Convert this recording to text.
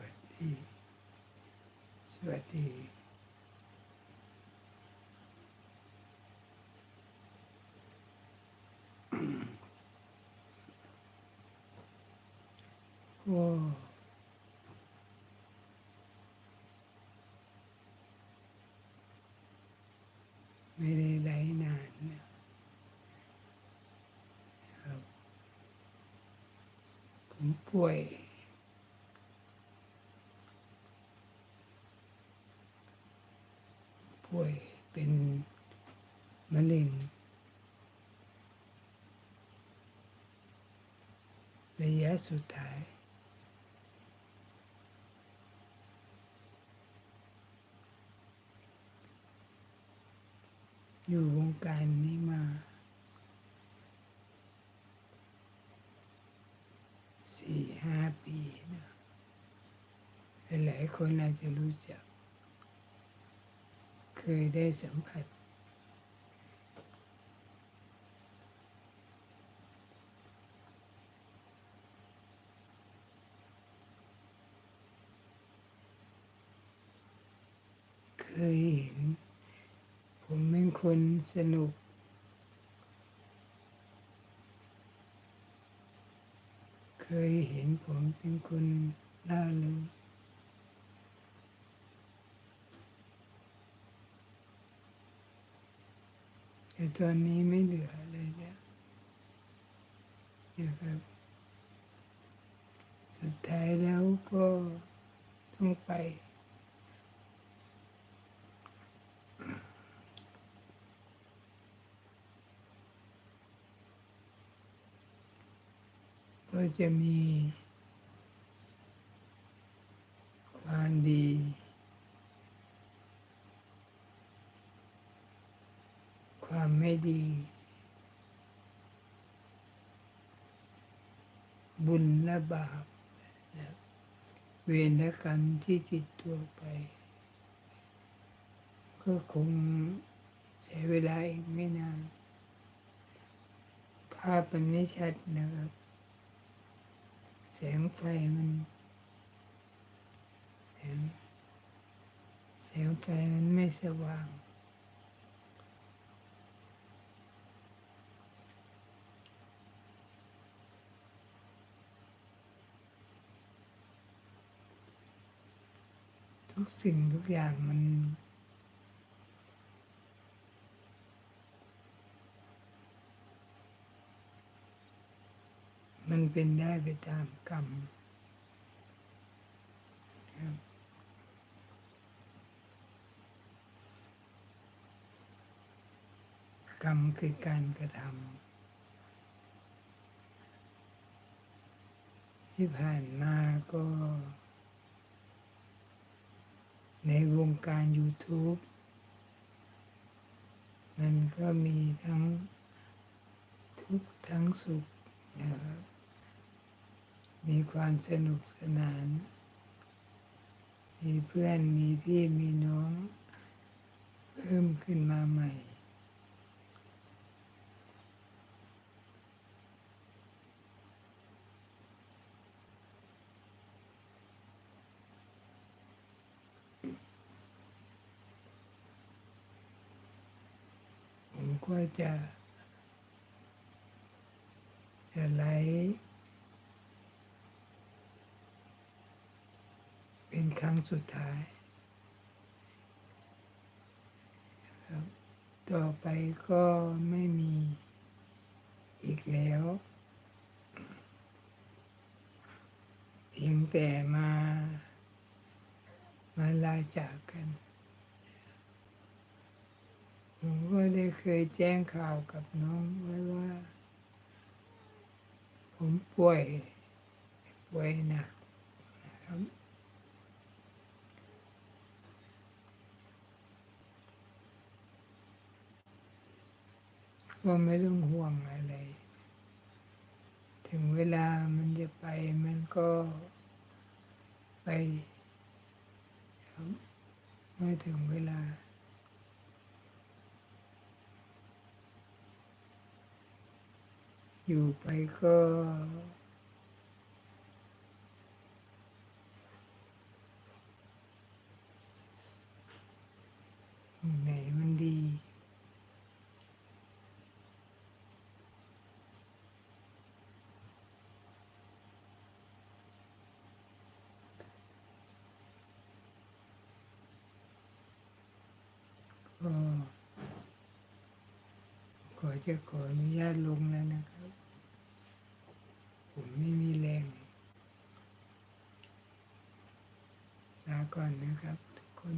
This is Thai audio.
วัสดี สวัสดีก็ไม่ได้ไลนานนะครับผมป่วย ป่วยเป็นมะเร็งระยะสุดท้าย อยู่วงการนี้มาสี่ห้าปีนะหลายๆคนอาจจะรู้จัก เคยได้สัมผัส เคยเห็น ผมเป็นคนสนุก เคยเห็นผมเป็นคนล่าเริง แต่ตอนนี้ไม่เหลือเลยแล้วนะครับสุดท้ายแล้วก็ต้องไป ก็จะมีดี ความไม่ ดี บุญและบาป เวรและกรรมที่ติดตัวไป ก็คงใช้เวลาอีกไม่นาน ภาพมันไม่ชัดนะครับ แสงไฟมันแสงแสงไฟมันไม่สว่าง กสิ่งทุกอย่างมันมันเป็นได้ไปตามกรรมครับกรรมคือการกระทำที่ผ่านมาก็ ในวงการ YouTube มันก็มีทั้งทุกทั้งสุขนะครับ มีความสนุกสนาน มีเพื่อนมีพี่มีน้อง เพิ่มขึ้นมาใหม่ ก็จะจะไหลเป็นครั้งสุดท้ายครับต่อไปก็ไม่มีอีกแล้วเพียงแต่มา มาลาจากกัน ผมก็ได้เคยแจ้งข่าวกับน้องไว้ว่า ผมป่วย ป่วยหนักนะครับก็ไม่ต้องห่วงอะไร ถึงเวลามันจะไปมันก็ไปเมื่อถึงเวลา อยู่ไปก็ไหนมันดี ก็ขอจะขออนุญาตลงแล้วนะครับ ลาก่อนนะครับทุกคน